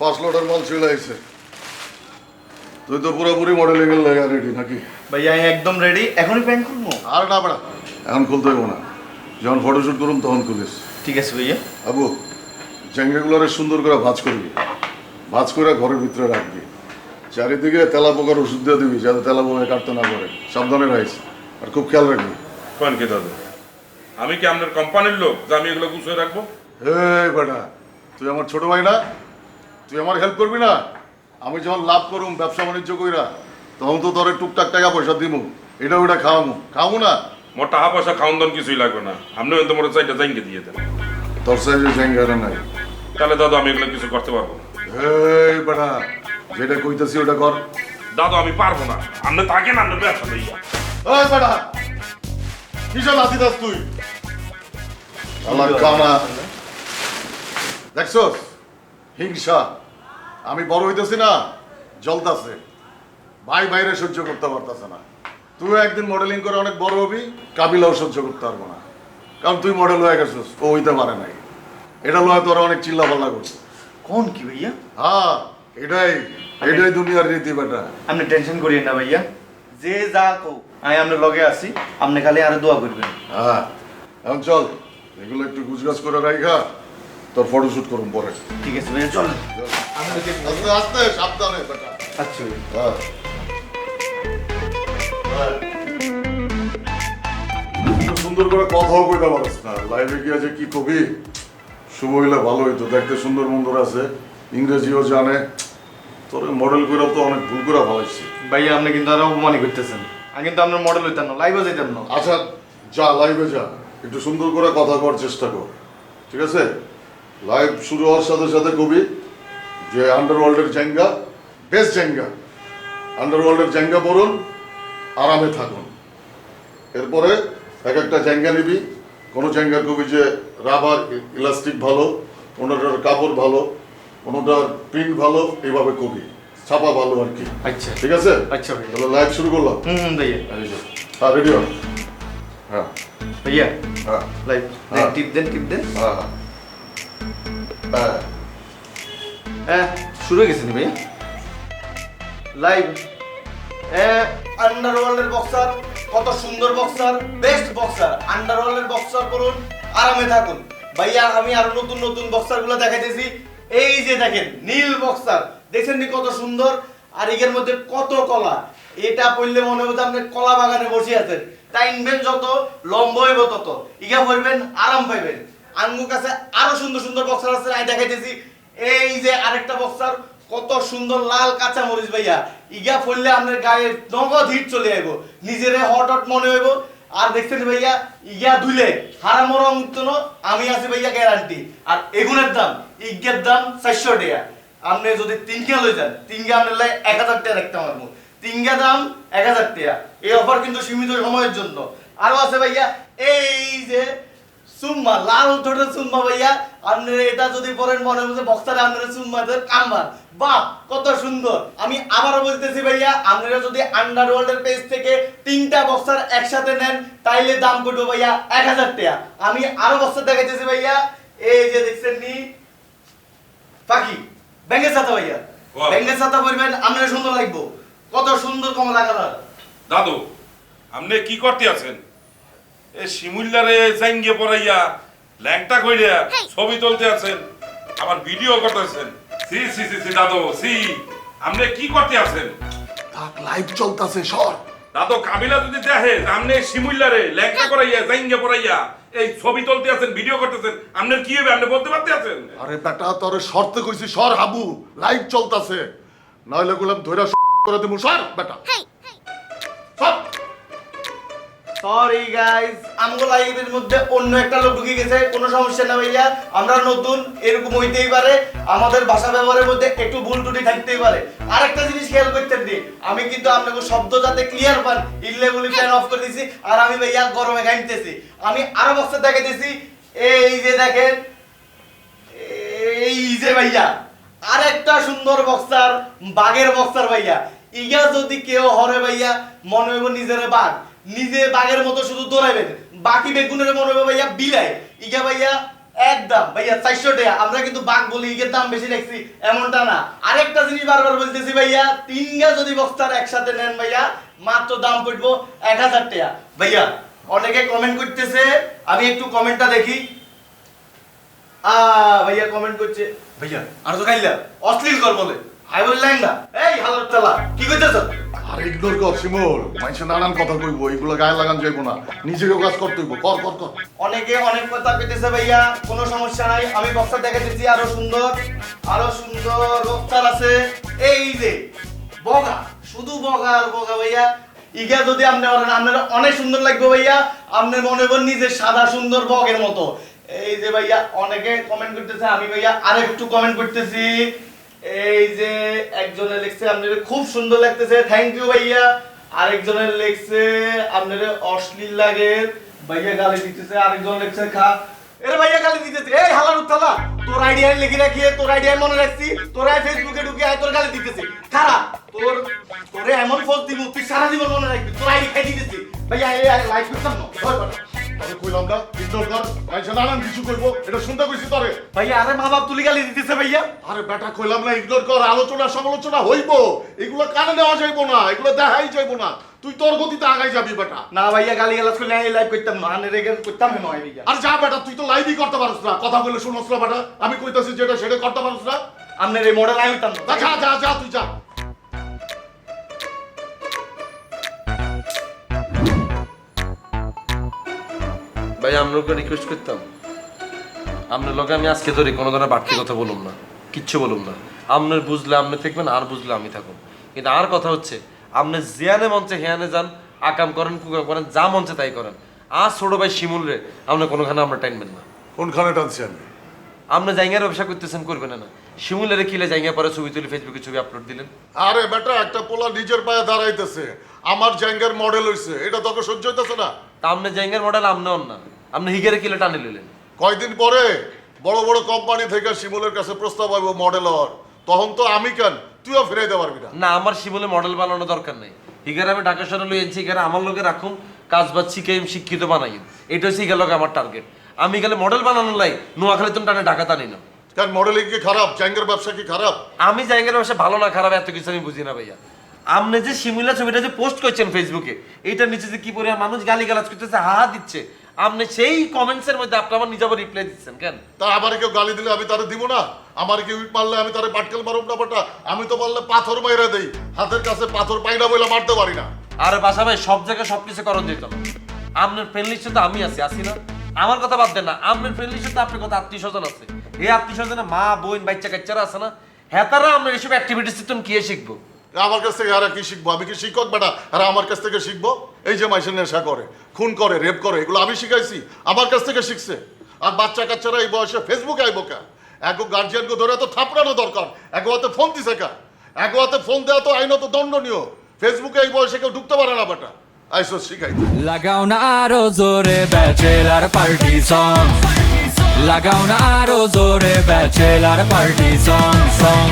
First লোডের মাল চলে আইছে। তুই তো পুরোপুরি মডেলিং এর লেগা রেডি নাকি? ভাইয়া আমি একদম রেডি এখনই প্যান্ট খুলবো আর না বেড়া এখন খুলতে হইব না। যখন ফটোশুট করুম তখন খুলিস। ঠিক আছে ভাইয়া। আবু জ্যাঙ্গাগুলারে সুন্দর করে ভাজ করবি। ভাজ করে ঘরের ভিতরে রাখবি। চারিদিকে তেলা পোকার ওষুধ দিয়ে দিবি যাতে তেলা পোকা কাটতে না পারে। সাবধানে রাখিস আর খুব খেয়াল রাখবি। কোন কি দাদা? আমি কি আপনার কোম্পানির লোক যে আমি এগুলো গুছিয়ে রাখব? এই বেটা তুই আমার ছোট ভাই না তুই আমার হেল্প করবি না? আমি যখন লাভ করুম ব্যবসা বাণিজ্য কইরা তখন তো তোর টুকটাক টাকা পয়সা দিমু। এটা ওইটা খাওয়ামু। খাওয়ামু না? মোর টাকা পয়সা খাওয়ান কিছুই লাগবে না। আপনি হয়তো মোটর চাইটা জাইনকে দিয়ে দেন। তোর সাইজে জ্যাঙ্গারা নাই। তাহলে দাদা আমি এগুলো কিছু করতে পারব। এই বেটা যেটা কইতাছি ওটা কর। দাদা আমি পারব না। আপনি থাকেন আপনার ব্যবসা লইয়া ওই বেটা কিসব লাথি দাস তুই? আল্লাহ কানা দেখছস? হিংসা। আমি বড় হইতেছি না জ্বলতাছে। ভাই বাইরে সহ্য করতে পারতাছে না। তুই একদিন মডেলিং করে অনেক বড় হবি কাবিলাও সহ্য করতে পারব না। কারণ তুই মডেল হয়ে গেছিস ও হইতে পারে নাই। এটা লয় তোরা অনেক চিল্লা পাল্লা করছে কোন কি ভাইয়া? হ্যাঁ এটাই এটাই দুনিয়ার রীতি বেটা। আপনি টেনশন করিয়েন না ভাইয়া। যে যা কো আমি আপনার লগে আছি আপনি খালি আরও দোয়া করবেন। হ্যাঁ এখন চল এগুলো একটু গুছগাছ করে রাখা তোর ফটোশুট করুন পরে। ঠিক আছে ভাইয়া চল আস্তে আস্তে সাবধানে বেটা আচ্ছা হ্যাঁ। সুন্দর করে কথাও কইতে পারিস না। লাইভে গিয়ে যে কি কবি? শুভ হইলে ভালো হইতো। দেখতে সুন্দর মন্দর আছে। ইংরেজিও জানে। তোর মডেল করে তো অনেক ভুল করে ভালাইছি ভাইয়া আপনি কিন্তু আরও অপমানই করতেছেন। আমি কিন্তু আপনার মডেল হইতাম না লাইভে যেতাম না। আচ্ছা যা লাইভে যা। একটু সুন্দর করে কথা করার চেষ্টা কর। ঠিক আছে? লাইভ শুরু হওয়ার সাথে সাথে কবি যে আন্ডারওয়ার্ল্ডের জাঙ্গা বেস্ট জাঙ্গা আন্ডারওয়ার্ল্ডের জাঙ্গা পড়ুন আরামে থাকুন। এরপরে এক একটা জাঙ্গা নিবি। কোনো জাঙ্গার কবি যে রাবার ইলাস্টিক ভালো কোনোটার কাপড় ভালো কোনোটার প্রিন্ট ভালো এইভাবে কবি। ছাপা ভালো আর কি। আচ্ছা। ঠিক আছে? আচ্ছা ভাই তাহলে লাইভ শুরু করলাম। হুম ভাইয়া। হ্যাঁ রেডি হন হ্যাঁ ভাইয়া হ্যাঁ। লাইভ হ্যাঁ। টিপ দেন টিপ দেন। হ্যাঁ হ্যাঁ। শুরু গেছে আন্ডারওয়ার্ল্ডের বক্সার কত সুন্দর বক্সার বেস্ট বক্সার আন্ডারওয়ার্ল্ডের বক্সার করুন, আরামে থাকুন। ভাইয়া, আমি আরও নতুন নতুন দেখাইতেছি। এই যে দেখেন, নীল বক্সার দেখছেন নি কত সুন্দর? আর এর মধ্যে কত কলা? এটা পড়লে মনে হতো আপনি কলা বাগানে বসে আছেন। টাইমবেন যত, লম্বা হইব তত। ইগা পড়বেন, আরাম পাইবেন। আঙ্গু কাছে আরও সুন্দর সুন্দর বক্সার আছে আমি দেখাইতেছি। এই যে আরেকটা বক্সার কত সুন্দর লাল কাঁচা মরিচ ভাইয়া। ইগা পড়লে আপনার গায়ে নগদ হিট চলে আইব। নিজেরে হট হট মনে হইব। আর দেখছেন ভাইয়া ইগা ধুইলে হারা উঠতো না, আমি আছি ভাইয়া গ্যারান্টি আর এগুনের দাম ইগের দাম চারশো টাকা। আপনি যদি তিনটা লই যান তিনটা আপনার লাই এক হাজার টাকা রাখতে পারব। তিনটা দাম এক হাজার টাকা। এই অফার কিন্তু সীমিত সময়ের জন্য। আরও আছে ভাইয়া এই যে সুম্মা লাল ঠোঁটের সুম্মা ভাইয়া। আপনি এটা যদি পরেন মনে হচ্ছে বক্সারে আপনার সুম্মাদের কাম্বার। বাহ কত সুন্দর। আমি আবারও বলতেছি ভাইয়া আপনারা যদি আন্ডারওয়ার্ল্ডের পেজ থেকে তিনটা বক্সার একসাথে নেন তাইলে দাম করব ভাইয়া এক হাজার টাকা। আমি আরও বক্সার দেখাইতেছি ভাইয়া। এই যে দেখছেন নি? পাখি ব্যাঙ্গের সাথে ভাইয়া। ব্যাঙ্গের সাথে বলবেন আপনারা সুন্দর লাগবো। কত সুন্দর কমলা কালার। দাদু আপনি কি করতে আছেন? এ শিমুল্লারে জাইঙ্গে পড়াইয়া ল্যাংটা কইরা ছবি তুলতে আছেন আবার ভিডিও করতেছেন। সি সি সি সি দাদু সি আপনি কি করতে আছেন? থাক লাইভ চলতেছে সর। দাদু কাবিলা যদি দেখে আপনি শিমুল্লারে ল্যাংটা করাইয়া জাইঙ্গে পড়াইয়া এই ছবি তুলতে আছেন ভিডিও করতেছেন আপনার কি হবে আপনি বলতে পারতে আছেন? আরে বেটা তোর শর্তে কইছি সর হাবু লাইভ চলতেছে। নইলে গুলাম ধইরা করে সর বেটা। সরি গাইস আমগো লাইভের মধ্যে অন্য একটা লোক ঢুকে গেছে। কোনো সমস্যা না ভাইয়া। আমরা নতুন, এরকম হইতেই পারে। আমাদের ভাষা ব্যবহারের মধ্যে একটু ভুল ত্রুটি থাকতেই পারে। আরেকটা জিনিস খেয়াল করতেন দি আমি কিন্তু আপনাকে শব্দ যাতে ক্লিয়ার পান ইল্লে বলি ফ্যান অফ করে দিছি, আর আমি ভাইয়া গরমে ঘামতেছি। আমি আরও বক্সে দেখাইতেছি এই যে দেখেন, এই যে ভাইয়া, আরেকটা সুন্দর বক্সার, বাঘের বক্সার ভাইয়া। ইগা যদি কেউ হরে ভাইয়া, মনে হইব নিজের বাঘ। নিজে বাঘের মতো শুধু দৌড়াইবেন বাকি বেগুনের মনে হইব ভাইয়া বিলাই। ইগা ভাইয়া একদম, ভাইয়া চারশো টাকা। আমরা কিন্তু বাঘ বলি, ইগের দাম বেশি রাখছি এমনটা না। আরেকটা জিনিস বারবার বলতেছি ভাইয়া তিনটা যদি বক্সার একসাথে নেন ভাইয়া, মাত্র দাম পড়ব এক হাজার টাকা। ভাইয়া, অনেকে কমেন্ট করতেছে, আমি একটু কমেন্টটা দেখি। আ ভাইয়া কমেন্ট করছে। ভাইয়া, আর তো খাইলা? অশ্লীল কর বলে। আই এই হালার চালা কি কইতেছ আর ইগনোর কর শিমুল। মানুষের নানান কথা কইবো এগুলো গায়ে লাগান যাইবো না। নিজেকেও কাজ করতে হইব। কর কর কর। অনেকে অনেক কথা পেতেছে ভাইয়া কোনো সমস্যা নাই। আমি বক্সার দেখাতেছি আরও সুন্দর আরও সুন্দর আছে। এই যে বগা শুধু বগা আর বগা ভাইয়া। ইগা যদি আপনি আপনার অনেক সুন্দর লাগবে ভাইয়া। আপনি মনে করেন নিজে সাদা সুন্দর বগের মতো। এই যে ভাইয়া অনেকে কমেন্ট করতেছে আমি ভাইয়া আরেকটু কমেন্ট করতেছি। এই যে একজনে লিখছে আপনার খুব সুন্দর লাগতেছে থ্যাংক ইউ ভাইয়া। আরেকজনের লিখছে আপনার অশ্লীল লাগে। ভাইয়া গালি দিতেছে, আরেকজন লিখছে খা। এরে ভাইয়া গালি দিতেছে। এই হালার উত্তালা, তোর আইডিয়া লিখে রাখিয়ে তোর আইডিয়া মনে রাখছি, তোর ফেসবুকে ঢুকে আয়, তোর গালি দিতেছে। খারা, তোর, তোরে এমন পোস্ট দিব, তুই সারা জীবন মনে রাখবি, তোর আইডি খাই দিতেছি। ভাইয়া, এই লাইভ করতাম না। বাটা। কইলাম না ইগনোর কর মানুষের নানান কিছু কইবো এটা শুনতে কইছি তরে? ভাইয়া আরে মা বাপ তুলি গালি দিতেছে ভাইয়া। আরে বেটা কইলাম না ইগনোর কর আলোচনা সমালোচনা হইব। এগুলো কানে নেওয়া যাইবো না এগুলো দেখাই যাইবো না। তুই তোর গতিতে আগাই যাবি বেটা। না ভাইয়া গালি গালাজ করলে এই লাইভ করতাম না আনে রেগে করতাম না নয় ভাইয়া। আর যা বেটা তুই তো লাইভই করতে পারছ না। কথা বলে শুনছ না বেটা। আমি কইতাছি যেটা সেটা করতে পারছ না। আপনার এই মডেল আমি হইতাম তা যা যা যা তুই যা। ভাই আপনাকে রিকোয়েস্ট করতাম। আপনার লোকে আমি আজকে ধরে কোনো ধরনের বাড়তি কথা বলুম না কিচ্ছু বলুম না। আপনার বুঝলে আপনি থাকবেন আর বুঝলে আমি থাকুন কিন্তু আর কথা হচ্ছে আপনি জিয়ানে মঞ্চে হেয়ানে যান আকাম করেন কুকাম করেন যা মঞ্চে তাই করেন। আর ছোট ভাই শিমুল রে আপনি কোনোখানে আমরা টাইনবেন না। কোনখানে টানছি আমি আপনি জায়গার ব্যবসা করতেছেন করবেন না। শিমুলের কিলে জায়গা পরে ছবি তুলে ফেসবুকে ছবি আপলোড দিলেন? আরে বেটা একটা পোলা নিজের পায়ে দাঁড়াইতেছে। আমার জ্যাঙ্গের মডেল হইছে। এটা তোকে সহ্য হইতেছে না। তা আপনি জায়গার মডেল আপনি না। আপনি হিগেরে কিলে টানে নিলেন। কয়দিন পরে বড় বড় কোম্পানি থেকে শিমুলের কাছে প্রস্তাব আইব মডেল হওয়ার। তখন তো আমি কেন? তুইও ফিরে দিতে পারবি না না আমার শিমুলে মডেল বানানো দরকার নেই। হিগারে আমি ঢাকা শহরে লই আনছি হিগারে আমার লোকে রাখুন কাজ বাজ শিখাইম শিক্ষিত বানাই। এটা হচ্ছে হিগার লোক আমার টার্গেট আমি গেলে মডেল বানানো লাই নোয়াখালী তুমি টানে ঢাকা টানি না। কারণ মডেলিং কি খারাপ? জ্যাঙ্গের ব্যবসা কি খারাপ? আমি জায়গার ব্যবসা ভালো না খারাপ এত কিছু আমি বুঝি না ভাইয়া। আপনি যে শিমুলা ছবিটা যে পোস্ট করছেন ফেসবুকে এইটার নিচে যে কি পরিমাণ মানুষ গালি গালাজ করতেছে হা দিচ্ছে আপনি সেই কমেন্টসের মধ্যে আপনি আমার নিজে রিপ্লাই দিচ্ছেন কেন? তা আমার কেউ গালি দিলে আমি তারে দিব না। আমার কেউ ইট মারলে আমি তারে পাটকেল মারব না বাটা। আমি তো বললে পাথর মাইরা দেই। হাতের কাছে পাথর পাই না বলে মারতে পারি না। আর বাসা ভাই সব জায়গায় সবকিছু করণ দিত না আপনার ফ্রেন্ড লিস্টে তো আমি আছি আসি না? আমার কথা বাদ দেন না আপনার ফ্রেন্ড লিস্টে তো আপনার কথা আত্মীয় স্বজন আছে। এই আত্মীয় স্বজনে মা বোন বাচ্চা কাচ্চারা আছে না? হেতারা আপনার এসব অ্যাক্টিভিটিস তুমি কি শিখব? আমার কাছ থেকে আর কি শিখব? আমি কি শিক্ষক বেটা? আর আমার কাছ থেকে শিখব? এই যে মাইসের নেশা করে, খুন করে, রেপ করে, এগুলো আমি শিখাইছি। আমার কাছ থেকে শিখছে। আর বাচ্চা কাচ্চারা এই বয়সে ফেসবুকে আইবো কা? এক গার্জিয়ানকে ধরে তো থাপড়ানো দরকার। এক হাতে ফোন দিছে কা? এক হাতে ফোন দেওয়া তো আইনত দণ্ডনীয়। ফেসবুকে এই বয়সে কেউ ঢুকতে পারে না বেটা। আইসো, শিখাই লাগাও না আরও জোরে ব্যাচেলার পার্টি সং লাগাও না আরও জোরে ব্যাচেলার পার্টি সং সং